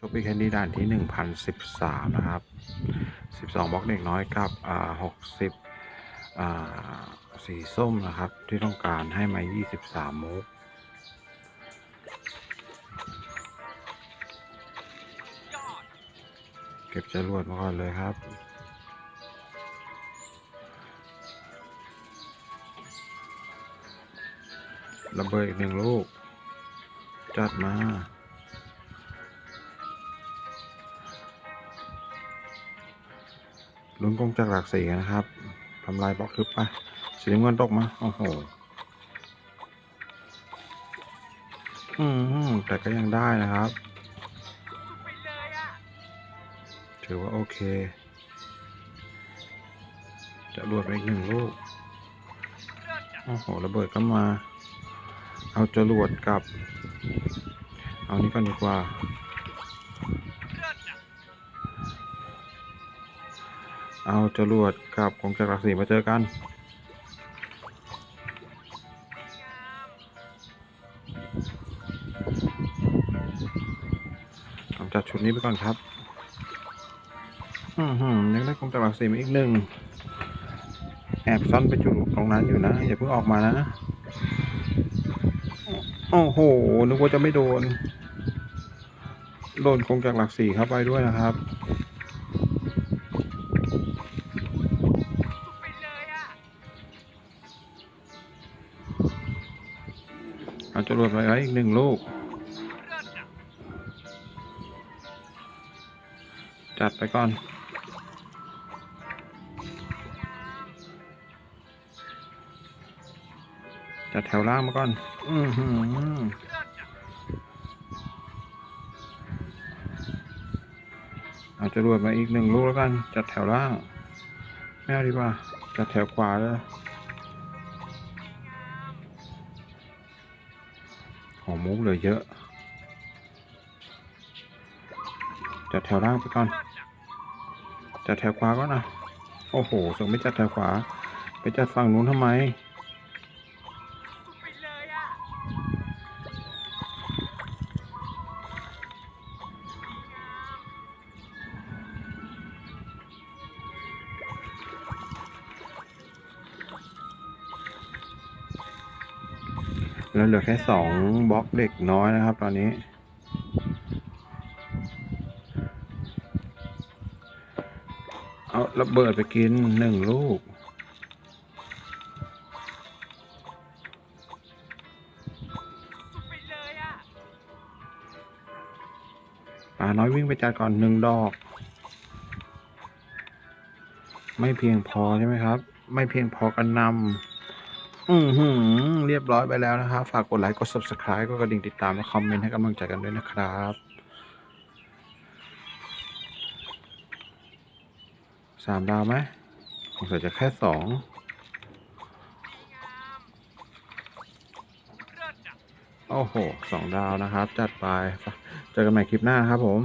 โชคปี้แคนดี้ด่านที่หนึ่งพันสิบสามนะครับสิบสองบล็อกเด็กน้อยกับอ่าหกสิบอ่าสีส้มนะครับ ที่ต้องการให้มายี่สิบสามมุกเก็บจรวดมาก่อนเลยครับระเบิดอีกหนึ่งลูก จัดมา ลุ้นกงจากหลักสี่นนะครับทำลายบล็อกทึบไปสีน้ำเงินตกมา โอ้โห อืมแต่ก็ยังได้นะครับ ถือว่าโอเค จะรวดไปอีกหนึ่งลูก โอ้โห ระเบิดก็มา เอาจรวดกับ เอานี้ก่อนดีกว่า เอาจรวดกับกองจักรหลักสี่มาเจอกันกำจัดชุดนี้ไปก่อนครับ อือหือยังได้กองจักรหลักสี่มาอีกหนึ่ง แอบซ่อนไปจุดตรงนั้นอยู่นะ อย่าเพิ่งออกมานะ โอ้โห นึกว่าจะไม่โดน โดนคงจากหลักสี่เข้าไปด้วยนะครับ เอาจรวดไปไว้อีกหนึ่งลูก จัดไปก่อน จัดแถวล่างมาก่อน อือหือเอาจรวดมาอีกหนึ่งลูกแล้วกัน จัดแถวล่าง ไม่เอาดีกว่า จัดแถวขวาเลย ของมุกเหลือเยอะ จัดแถวล่างไปก่อน จัดแถวขวาก็นะ โอ้โหส่งไม่จัดแถวขวา ไปจัดฝั่งนู้นทำไม แล้วเหลือแค่สองบล็อกเด็กน้อยนะครับ ตอนนี้เอาระเบิดไปกินหนึ่งลูก ป่าน้อยวิ่งไปจัดก่อนหนึ่งดอก ไม่เพียงพอใช่ไหมครับ ไม่เพียงพอกันนำ อือหือ เรียบร้อยไปแล้วนะครับ ฝากกดไลค์ กด subscribe กดกระดิ่งติดตามและคอมเมนต์ให้กำลังใจกันด้วยนะครับ สามดาวไหมสงสัยจะแค่สอง โอ้โห สองดาวนะครับ จัดไป เจอกันใหม่คลิปหน้านครับผม